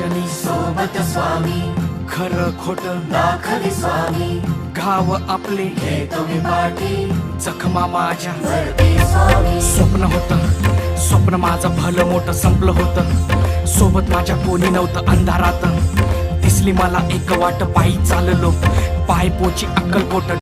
क्षणोक्षणी सोबत स्वामी. खरं खोट दाखली स्वामी. घाव आपले हे तुम्ही पाठी. जखमा माझ्या. स्वप्न होत स्वप्न माझं भलं मोठं संपलं होतं. सोबत माझ्या कोणी नव्हतं अंधारात. दिसली मला एक वाट पायी चाललो. पाय पोची अक्कलकोट.